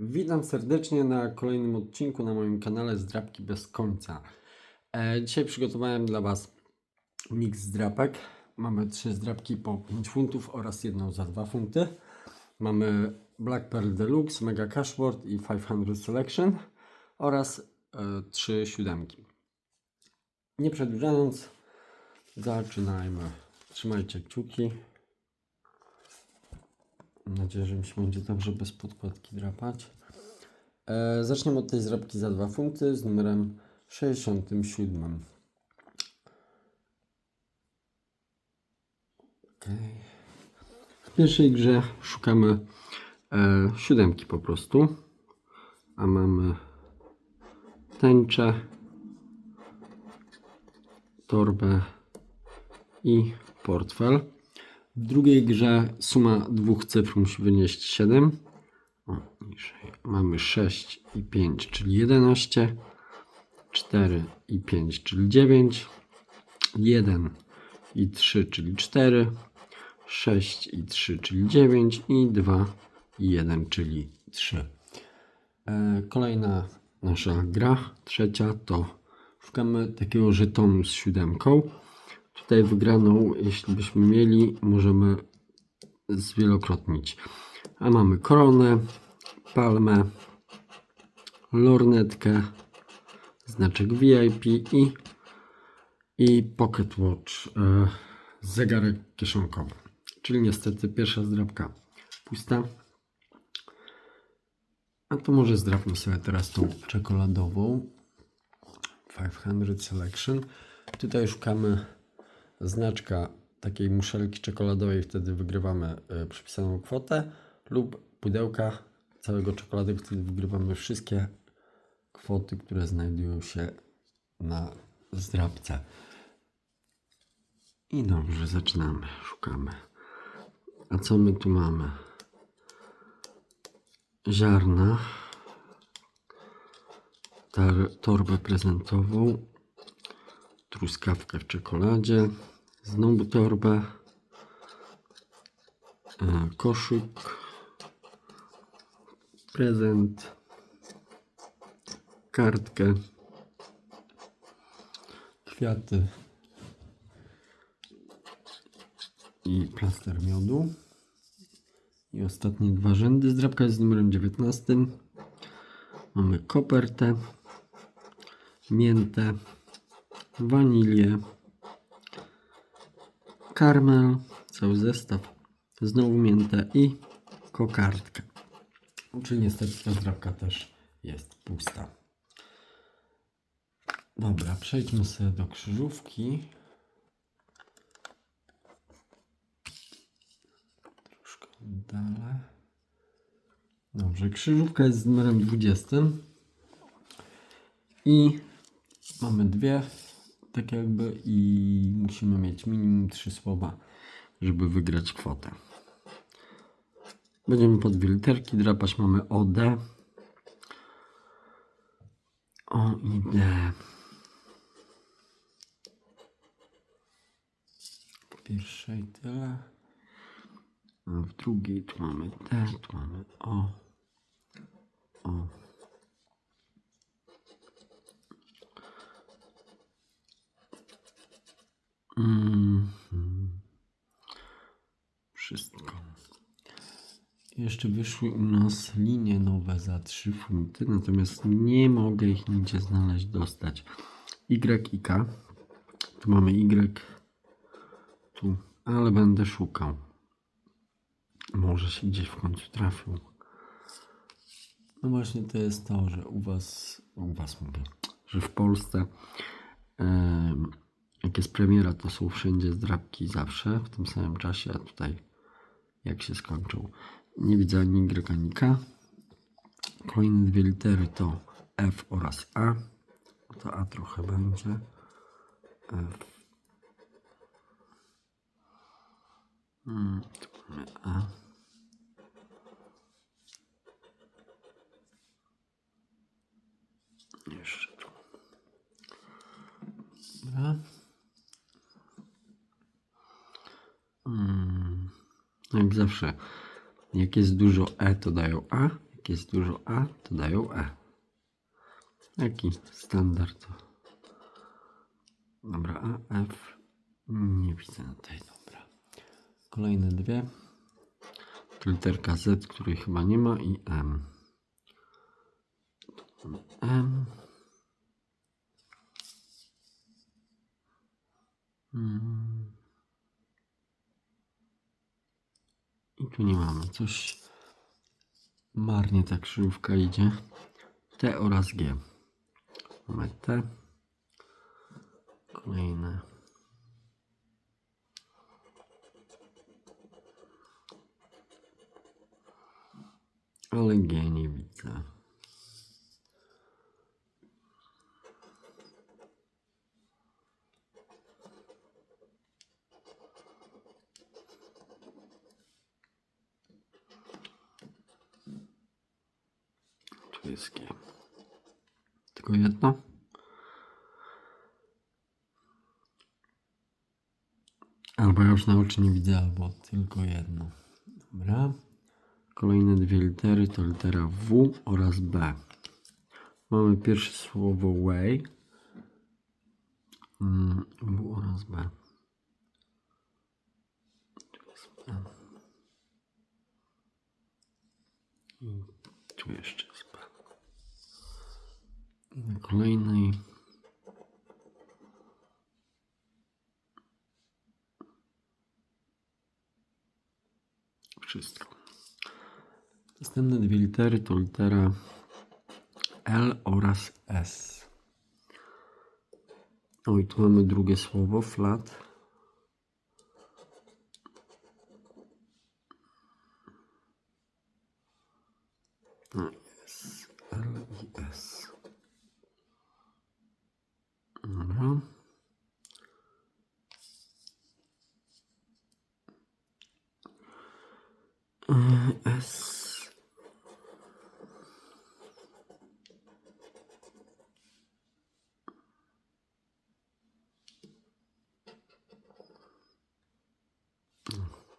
Witam serdecznie na kolejnym odcinku na moim kanale Zdrapki bez końca. E, dzisiaj przygotowałem dla Was miks zdrapek. Mamy trzy zdrapki po 5 funtów oraz jedną za 2 funty. Mamy Black Pearl Deluxe, Mega Cashboard i 500 Selection oraz e, trzy siódemki. Nie przedłużając, zaczynajmy. Trzymajcie kciuki. Mam nadzieję, że mi się będzie dobrze bez podkładki drapać. E, zaczniemy od tej zrabki za 2 funty z numerem 67. Okay. W pierwszej grze szukamy e, siódemki po prostu. A mamy tęczę, torbę i portfel. W drugiej grze suma dwóch cyfr musi wynieść 7. O. Mamy 6 i 5, czyli 11. 4 i 5, czyli 9. 1 i 3, czyli 4. 6 i 3, czyli 9. I 2 i 1, czyli 3. E, kolejna nasza gra, trzecia, to szukamy takiego żetonu z siódemką. Tutaj wygraną, jeśli byśmy mieli, możemy zwielokrotnić. A mamy koronę, palmę, lornetkę, znaczek VIP i, i Pocket Watch, e, zegarek kieszonkowy. Czyli niestety pierwsza zdrabka pusta. A to może zdrabmy sobie teraz tą czekoladową 500 Selection. Tutaj szukamy znaczka takiej muszelki czekoladowej, wtedy wygrywamy y, przypisaną kwotę, lub pudełka całego czekolady, wtedy wygrywamy wszystkie kwoty, które znajdują się na zdrabce. I dobrze, zaczynamy, szukamy. A co my tu mamy? Ziarna, tar- torbę prezentową, truskawkę w czekoladzie, znowu torbę, e, koszyk, prezent, kartkę, kwiaty i plaster miodu. I ostatnie dwa rzędy. Zdrabka jest z numerem 19. Mamy kopertę, miętę, wanilię, karmel, cały zestaw, znowu miętę i kokardkę. Czyli niestety ta zdrabka też jest pusta. Dobra, przejdźmy sobie do krzyżówki. Troszkę dalej. Dobrze, krzyżówka jest z numerem 20. I mamy dwie, tak jakby, i musimy mieć minimum trzy słowa, żeby wygrać kwotę. Będziemy po dwie literki drapać. Mamy OD, O i D. W pierwszej tyle. W drugiej tu mamy D, tu mamy O. O. Mhm. Wszystko. Jeszcze wyszły u nas linie nowe za 3 funty, natomiast nie mogę ich nigdzie znaleźć, dostać. Y i K. Tu mamy Y. Tu, ale będę szukał. Może się gdzieś w końcu trafił. No właśnie to jest to, że u was, u was mówię, że w Polsce em, jak jest premiera, to są wszędzie zdrabki zawsze w tym samym czasie, a tutaj jak się skończą. Nie widzę ani Y, ani K. Kolejne dwie litery to F oraz A. To A trochę będzie. F. Hmm, A. Jeszcze tu. Dobra. Mm, Jak zawsze, jak jest dużo E, to dają A. Jak jest dużo A, to dają E. Jaki standard? Dobra, A, F. Nie widzę tutaj, dobra. Kolejne dwie. Literka Z, której chyba nie ma i M. M. Mm. Tu nie mamy. Coś marnie ta krzyżówka idzie. T oraz G. Mamy T. Kolejne. Ale G nie widzę. G. Tylko jedno? Albo ja już na oczy nie widzę, albo tylko jedno. Dobra. Kolejne dwie litery to litera W oraz B. Mamy pierwsze słowo way. Mm, W oraz B. Tu jeszcze kolejnej wszystko. Następne dwie litery to litera L oraz S. O i tu mamy drugie słowo, flat. No jest L i S. Dobra. Y, S.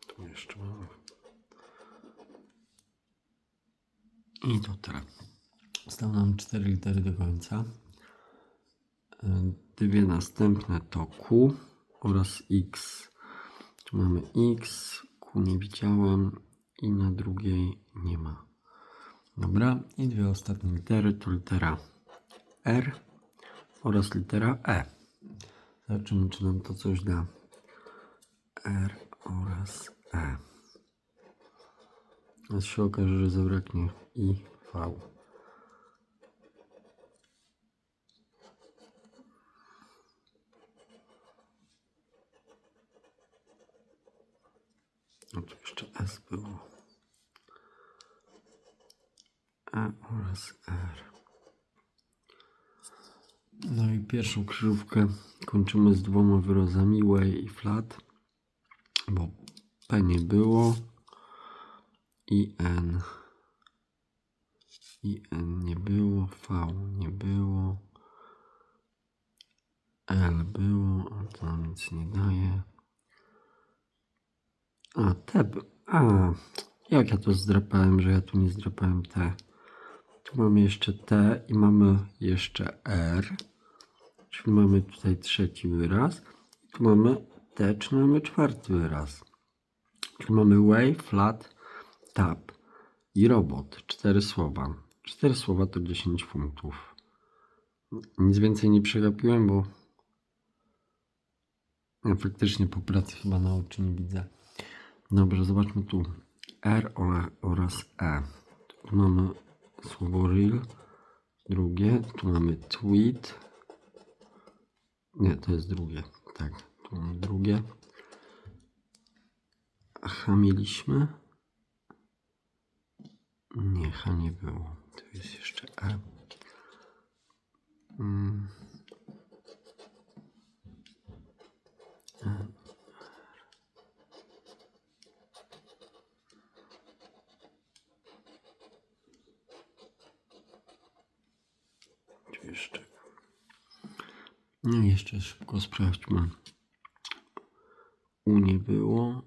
Tu jeszcze mamy. I to tyle. Zostały nam cztery litery do końca. Dwie następne to Q oraz X. Tu mamy X, Q nie widziałem i na drugiej nie ma. Dobra, i dwie ostatnie litery to litera R oraz litera E. Zobaczymy, czy nam to coś da. R oraz E. A się okaże, że zabraknie I, V. No tu jeszcze S było. E oraz R. No i pierwszą krzyżówkę kończymy z dwoma wyrazami way i flat, bo P nie było i N. I N nie było, V nie było, L było, a to nic nie daje. A, T. A, jak ja to zdrapałem, że ja tu nie zdrapałem T. Mamy jeszcze T i mamy jeszcze R. Czyli mamy tutaj trzeci wyraz. Tu mamy T, czyli mamy czwarty wyraz. Czyli mamy way, flat, tap i robot. Cztery słowa. Cztery słowa to 10 punktów. Nic więcej nie przegapiłem, bo ja faktycznie po pracy chyba na oczy nie widzę. Dobrze, zobaczmy tu. R oraz E. Tu mamy słowo real. Drugie. Tu mamy tweet. Nie, to jest drugie. Tak, tu mamy drugie. H mieliśmy. Nie, nie było. Tu jest jeszcze E. Mm. E. Tu jeszcze. No i jeszcze szybko sprawdźmy. U nie było.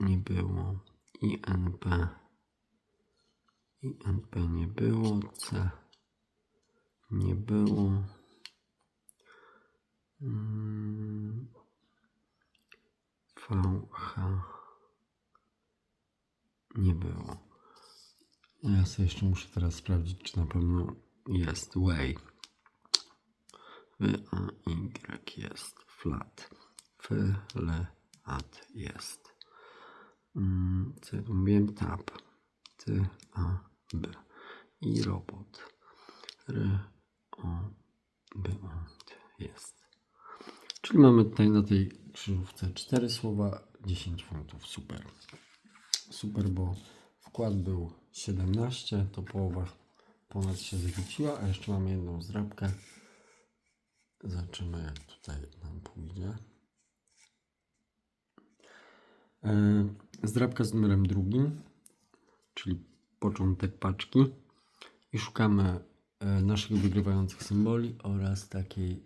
Nie było. I NP nie było, C nie było. Mm, VH nie było. Ja sobie jeszcze muszę teraz sprawdzić, czy na pewno jest way. A, Y jest. Flat. F, L, at jest. Mm, Co ja mówiłem? Tab. T, A, B. I robot. R, O, B, O, T jest. Czyli mamy tutaj na tej krzyżówce 4 słowa, 10 funtów. Super. Super, bo wkład był 17, to połowa ponad się zwróciła, a jeszcze mamy jedną zdrabkę. Zobaczymy, jak tutaj nam pójdzie. E, Zdrabka z numerem drugim, czyli początek paczki. I szukamy e, naszych wygrywających symboli oraz takiej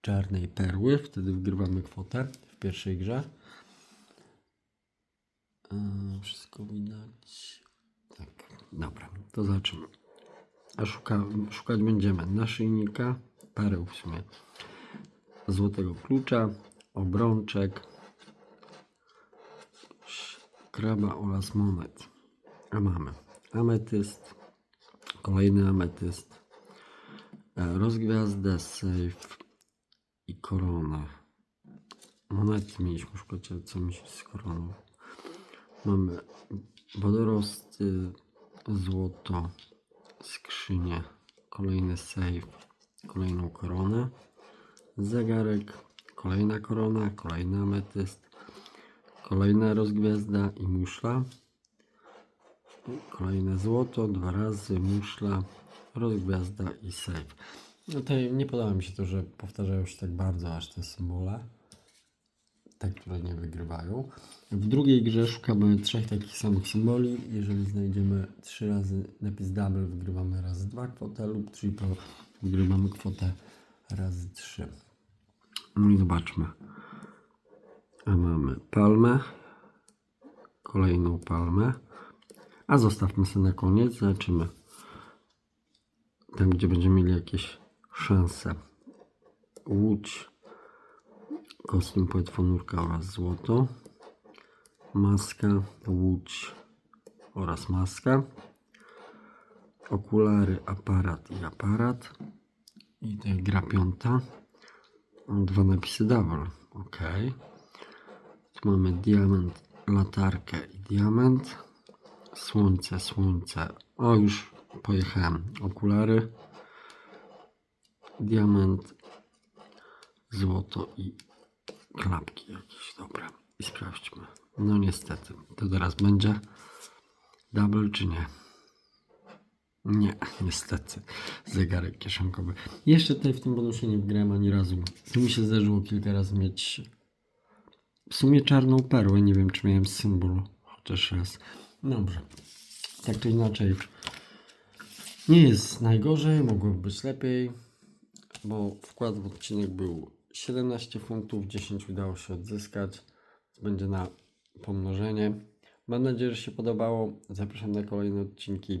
czarnej perły. Wtedy wygrywamy kwotę w pierwszej grze. E, Wszystko widać. Tak, dobra, to zobaczymy. A szuka, szukać będziemy naszyjnika, pereł w sumie, złotego klucza, obrączek, kraba oraz monet. A mamy ametyst, kolejny ametyst, e, rozgwiazdę, safe i koronę. Monety mieliśmy szukać, ale co mi się z koroną. Mamy wodorosty, złoto, skrzynię, kolejny safe, kolejną koronę, zegarek, kolejna korona, kolejny ametyst, kolejna rozgwiazda i muszla, kolejne złoto, dwa razy muszla, rozgwiazda i safe. No tutaj nie podoba mi się to, że powtarzają się tak bardzo aż te symbole te, które nie wygrywają. W drugiej grze szukamy trzech takich samych symboli. Jeżeli znajdziemy trzy razy napis double, wygrywamy razy dwa kwotę lub triple, wygrywamy kwotę razy trzy. No i zobaczmy. A mamy palmę, kolejną palmę, a zostawmy sobie na koniec, zobaczymy tam, gdzie będziemy mieli jakieś szanse. Łódź, kostium płetwonurka oraz złoto, maska, łódź oraz maska, okulary, aparat i aparat i tutaj gra piąta, dwa napisy double, ok. Tu mamy diament, latarkę i diament, słońce, słońce, o już pojechałem, okulary, diament, złoto i klapki jakieś, dobra. I sprawdźmy. No niestety, to teraz będzie double czy nie? Nie, niestety. Zegarek kieszonkowy. Jeszcze tutaj w tym bonusie nie wgrałem ani razu. Tu mi się zdarzyło kilka razy mieć w sumie czarną perłę. Nie wiem, czy miałem symbol chociaż raz. Dobrze. Tak czy inaczej. Nie jest najgorzej, mogłoby być lepiej, bo wkład w odcinek był 17 funtów, 10 udało się odzyskać. Będzie na pomnożenie. Mam nadzieję, że się podobało. Zapraszam na kolejne odcinki.